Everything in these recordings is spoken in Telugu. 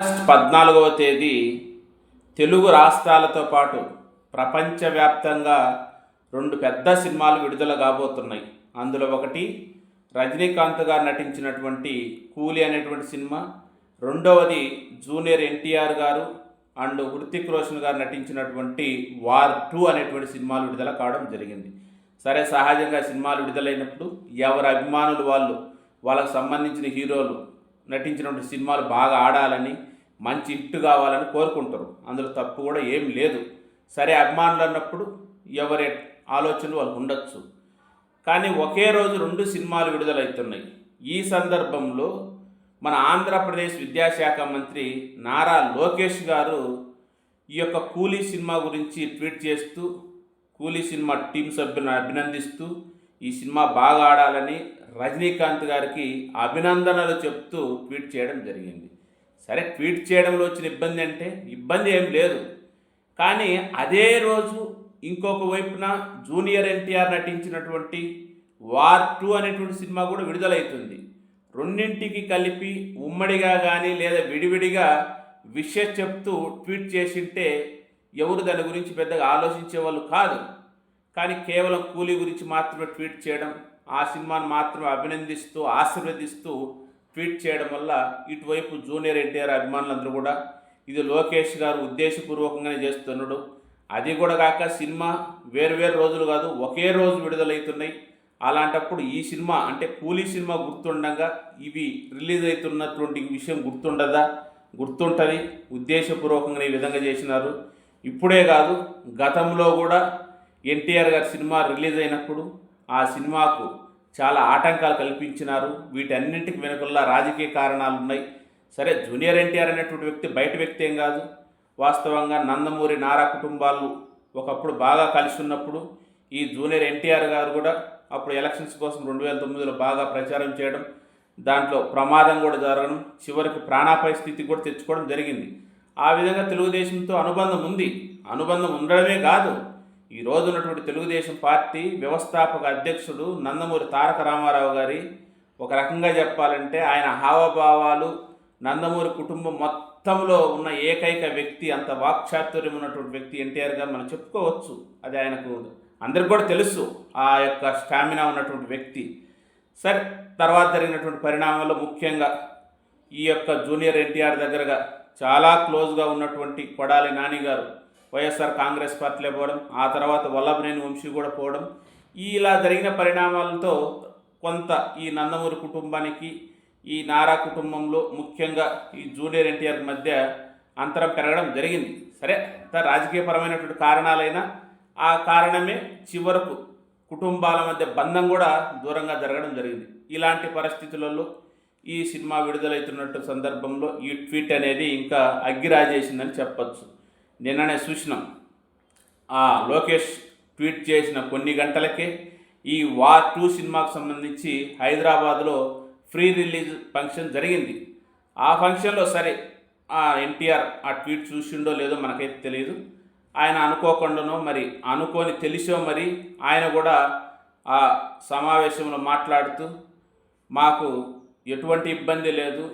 ఆగస్ట్ పద్నాలుగవ తేదీ తెలుగు రాష్ట్రాలతో పాటు ప్రపంచవ్యాప్తంగా రెండు పెద్ద సినిమాలు విడుదల కాబోతున్నాయి. అందులో ఒకటి రజనీకాంత్ గారు నటించినటువంటి కూలి అనేటువంటి సినిమా రెండవది జూనియర్ ఎన్టీఆర్ గారు అండ్ హృతిక్ రోషన్ గారు నటించినటువంటి వార్ టూ అనేటువంటి సినిమాలు విడుదల కావడం జరిగింది. సరే సహజంగా సినిమాలు విడుదలైనప్పుడు ఎవరి అభిమానులు వాళ్ళు వాళ్ళకు సంబంధించిన హీరోలు నటించినటువంటి సినిమాలు బాగా ఆడాలని మంచి ఇట్టు కావాలని కోరుకుంటారు. అందులో తప్పు కూడా ఏం లేదు. సరే అభిమానులు అన్నప్పుడు ఎవరి ఆలోచనలు వాళ్ళు ఉండొచ్చు. కానీ ఒకే రోజు రెండు సినిమాలు విడుదలవుతున్నాయి. ఈ సందర్భంలో మన ఆంధ్రప్రదేశ్ విద్యాశాఖ మంత్రి నారా లోకేష్ గారు ఈ యొక్క కూలీ సినిమా గురించి ట్వీట్ చేస్తూ కూలీ సినిమా టీం సభ్యులను అభినందిస్తూ ఈ సినిమా బాగా ఆడాలని రజనీకాంత్ గారికి అభినందనలు చెప్తూ ట్వీట్ చేయడం జరిగింది. సరే ట్వీట్ చేయడంలో వచ్చిన ఇబ్బంది అంటే ఇబ్బంది ఏం లేదు. కానీ అదే రోజు ఇంకొక వైపున జూనియర్ ఎన్టీఆర్ నటించినటువంటి వార్ టూ అనేటువంటి సినిమా కూడా విడుదలవుతుంది రెండింటికి కలిపి ఉమ్మడిగా కానీ లేదా విడివిడిగా విషయం చెప్తూ ట్వీట్ చేసింటే ఎవరు దాని గురించి పెద్దగా ఆలోచించే వాళ్ళు కాదు. కానీ కేవలం కూలీ గురించి మాత్రమే ట్వీట్ చేయడం ఆ సినిమాను మాత్రమే అభినందిస్తూ ఆశీర్వదిస్తూ ట్వీట్ చేయడం వల్ల ఇటువైపు జూనియర్ ఎన్టీఆర్ అభిమానులందరూ కూడా ఇది లోకేష్ గారు ఉద్దేశపూర్వకంగానే చేస్తున్నాడు. అది కూడా కాక సినిమా వేరు వేరు రోజులు కాదు ఒకే రోజు విడుదలవుతున్నాయి. అలాంటప్పుడు ఈ సినిమా అంటే కూలీ సినిమా గుర్తుండగా ఇవి రిలీజ్ అవుతున్నటువంటి విషయం గుర్తుండదా? గుర్తుంటుంది ఉద్దేశపూర్వకంగా ఈ విధంగా చేసినారు. ఇప్పుడే కాదు గతంలో కూడా ఎన్టీఆర్ గారి సినిమా రిలీజ్ అయినప్పుడు ఆ సినిమాకు చాలా ఆటంకాలు కల్పించినారు. వీటన్నింటికి వెనుకల్లా రాజకీయ కారణాలు ఉన్నాయి. సరే జూనియర్ ఎన్టీఆర్ అనేటువంటి వ్యక్తి బయట వ్యక్తి ఏం కాదు. వాస్తవంగా నందమూరి నారా కుటుంబాలు ఒకప్పుడు బాగా కలిసి ఉన్నప్పుడు ఈ జూనియర్ ఎన్టీఆర్ గారు కూడా అప్పుడు ఎలక్షన్స్ కోసం రెండు వేల తొమ్మిదిలో బాగా ప్రచారం చేయడం దాంట్లో ప్రమాదం కూడా జరగడం చివరికి ప్రాణాపాయ స్థితి కూడా తెచ్చుకోవడం జరిగింది. ఆ విధంగా తెలుగుదేశంతో అనుబంధం ఉంది. అనుబంధం ఉండడమే కాదు. ఈ రోజు ఉన్నటువంటి తెలుగుదేశం పార్టీ వ్యవస్థాపక అధ్యక్షుడు నందమూరి తారక రామారావు గారి ఒక రకంగా చెప్పాలంటే ఆయన హావభావాలు నందమూరి కుటుంబం మొత్తంలో ఉన్న ఏకైక వ్యక్తి అంత వాక్చాతుర్యం ఉన్నటువంటి వ్యక్తి ఎన్టీఆర్ గారు మనం చెప్పుకోవచ్చు. అది ఆయనకు అందరికి కూడా తెలుసు ఆ యొక్క స్టామినా ఉన్నటువంటి వ్యక్తి. సరే తర్వాత జరిగినటువంటి పరిణామాల్లో ముఖ్యంగా ఈ యొక్క జూనియర్ ఎన్టీఆర్ దగ్గరగా చాలా క్లోజ్గా ఉన్నటువంటి కొడాలి నాని గారు వైఎస్ఆర్ కాంగ్రెస్ పార్టీలో పోవడం ఆ తర్వాత వల్లభనేని వంశీ కూడా పోవడం ఇలా జరిగిన పరిణామాలతో కొంత ఈ నందమూరి కుటుంబానికి ఈ నారా కుటుంబంలో ముఖ్యంగా ఈ జూనియర్ ఎన్టీఆర్ మధ్య అంతరం పెరగడం జరిగింది. సరే అంత రాజకీయపరమైనటువంటి కారణాలైనా ఆ కారణమే చివరకు కుటుంబాల మధ్య బంధం కూడా దూరంగా జరగడం జరిగింది. ఇలాంటి పరిస్థితులలో ఈ సినిమా విడుదలవుతున్నట్టు సందర్భంలో ఈ ట్వీట్ అనేది ఇంకా అగ్గిరాజేసిందని చెప్పచ్చు. నిన్ననే చూసినాం. ఆ లోకేష్ ట్వీట్ చేసిన కొన్ని గంటలకే ఈ వార్ టూ సినిమాకు సంబంధించి హైదరాబాద్లో ఫ్రీ రిలీజ్ ఫంక్షన్ జరిగింది. ఆ ఫంక్షన్లో సరే ఆ ఎన్టీఆర్ ఆ ట్వీట్ చూసిండో లేదో మనకైతే తెలియదు ఆయన అనుకోకుండానో మరి అనుకోని తెలిసో మరి ఆయన కూడా ఆ సమావేశంలో మాట్లాడుతూ మాకు ఎటువంటి ఇబ్బంది లేదు.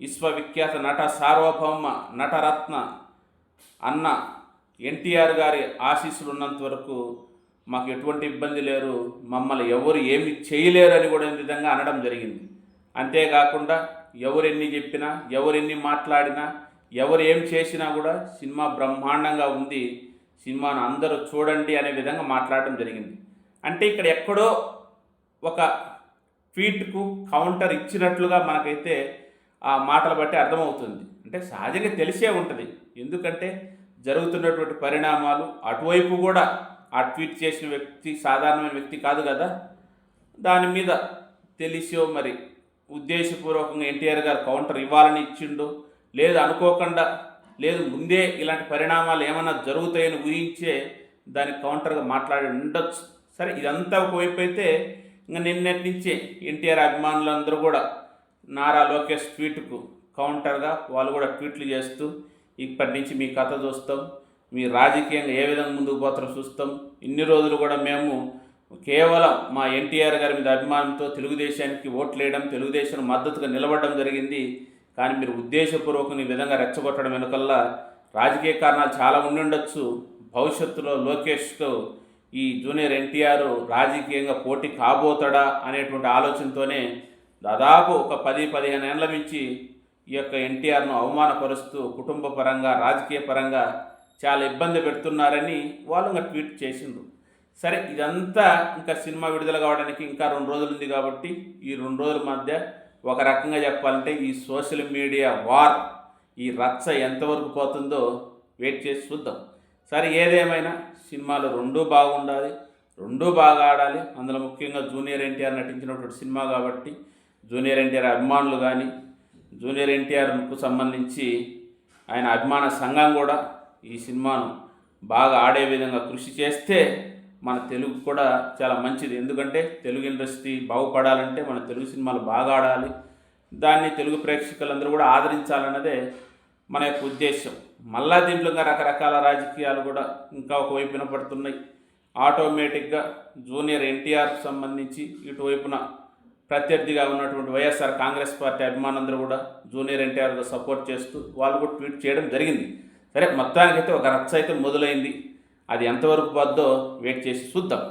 విశ్వవిఖ్యాత నట సార్వభౌమ నటరత్న అన్న ఎన్టీఆర్ గారి ఆశీస్సులు ఉన్నంత వరకు మాకు ఎటువంటి ఇబ్బంది లేరు. మమ్మల్ని ఎవరు ఏమి చేయలేరు అని కూడా విధంగా అనడం జరిగింది. అంతేకాకుండా ఎవరెన్ని చెప్పినా ఎవరెన్ని మాట్లాడినా ఎవరు ఏం చేసినా కూడా సినిమా బ్రహ్మాండంగా ఉంది. సినిమాను అందరూ చూడండి అనే విధంగా మాట్లాడడం జరిగింది. అంటే ఇక్కడ ఎక్కడో ఒక ట్వీట్కు కౌంటర్ ఇచ్చినట్లుగా మనకైతే ఆ మాటలు బట్టి అర్థమవుతుంది. అంటే సహజంగా తెలిసే ఉంటుంది. ఎందుకంటే జరుగుతున్నటువంటి పరిణామాలు అటువైపు కూడా ఆ ట్వీట్ చేసిన వ్యక్తి సాధారణమైన వ్యక్తి కాదు కదా? దాని మీద తెలిసో మరి ఉద్దేశపూర్వకంగా ఎన్టీఆర్ గారు కౌంటర్ ఇవ్వాలని ఇచ్చిండు. లేదు అనుకోకుండా లేదు ముందే ఇలాంటి పరిణామాలు ఏమైనా జరుగుతాయని ఊహించే దానికి కౌంటర్గా మాట్లాడి ఉండొచ్చు. సరే ఇదంతా ఒకవైపు అయితే ఇంకా నిన్నటి నుంచే ఎన్టీఆర్ అభిమానులందరూ కూడా నారా లోకేష్ ట్వీట్కు కౌంటర్గా వాళ్ళు కూడా ట్వీట్లు చేస్తూ ఇప్పటి నుంచి మీ కథ చూస్తాం మీ రాజకీయంగా ఏ విధంగా ముందుకు పోతారో చూస్తాం. ఇన్ని రోజులు కూడా మేము కేవలం మా ఎన్టీఆర్ గారి మీద అభిమానంతో తెలుగుదేశానికి ఓట్లు వేయడం తెలుగుదేశం మద్దతుగా నిలబడడం జరిగింది. కానీ మీరు ఉద్దేశపూర్వకం ఈ విధంగా రెచ్చగొట్టడం వెనుకల్లా రాజకీయ కారణాలు చాలా ఉండి ఉండొచ్చు. భవిష్యత్తులో లోకేష్కు ఈ జూనియర్ ఎన్టీఆర్ రాజకీయంగా పోటీ కాబోతాడా అనేటువంటి ఆలోచనతోనే దాదాపు ఒక పది పదిహేను ఏళ్ళ నుంచి ఈ యొక్క ఎన్టీఆర్ను అవమానపరుస్తూ కుటుంబ పరంగా రాజకీయ పరంగా చాలా ఇబ్బంది పెడుతున్నారని వాళ్ళు ఇంకా ట్వీట్ చేసిండ్రు. సరే ఇదంతా ఇంకా సినిమా విడుదల కావడానికి ఇంకా రెండు రోజులు ఉంది కాబట్టి ఈ రెండు రోజుల మధ్య ఒక రకంగా చెప్పాలంటే ఈ సోషల్ మీడియా వార్ ఈ రచ్చ ఎంతవరకు పోతుందో వెయిట్ చేసి చూద్దాం. సరే ఏదేమైనా సినిమాలు రెండూ బాగుండాలి రెండూ బాగా ఆడాలి. అందులో ముఖ్యంగా జూనియర్ ఎన్టీఆర్ నటించినటువంటి సినిమా కాబట్టి జూనియర్ ఎన్టీఆర్ అభిమానులు కానీ జూనియర్ ఎన్టీఆర్కు సంబంధించి ఆయన అభిమాన సంఘం కూడా ఈ సినిమాను బాగా ఆడే విధంగా కృషి చేస్తే మన తెలుగు కూడా చాలా మంచిది. ఎందుకంటే తెలుగు ఇండస్ట్రీ బాగుపడాలంటే మన తెలుగు సినిమాలు బాగా ఆడాలి. దాన్ని తెలుగు ప్రేక్షకులందరూ కూడా ఆదరించాలన్నదే మన యొక్క ఉద్దేశం. మళ్ళా దీంట్లో ఇంకా రకరకాల రాజకీయాలు కూడా ఇంకా ఒకవైపు వినపడుతున్నాయి. ఆటోమేటిక్గా జూనియర్ ఎన్టీఆర్కు సంబంధించి ఇటువైపున ప్రత్యర్థిగా ఉన్నటువంటి వైఎస్ఆర్ కాంగ్రెస్ పార్టీ అభిమానులందరూ కూడా జూనియర్ ఎన్టీఆర్ సపోర్ట్ చేస్తూ వాళ్ళు కూడా ట్వీట్ చేయడం జరిగింది. సరే మొత్తానికైతే ఒక రచ్చ అయితే మొదలైంది. అది ఎంతవరకు పద్దో వెయిట్ చేసి చూద్దాం.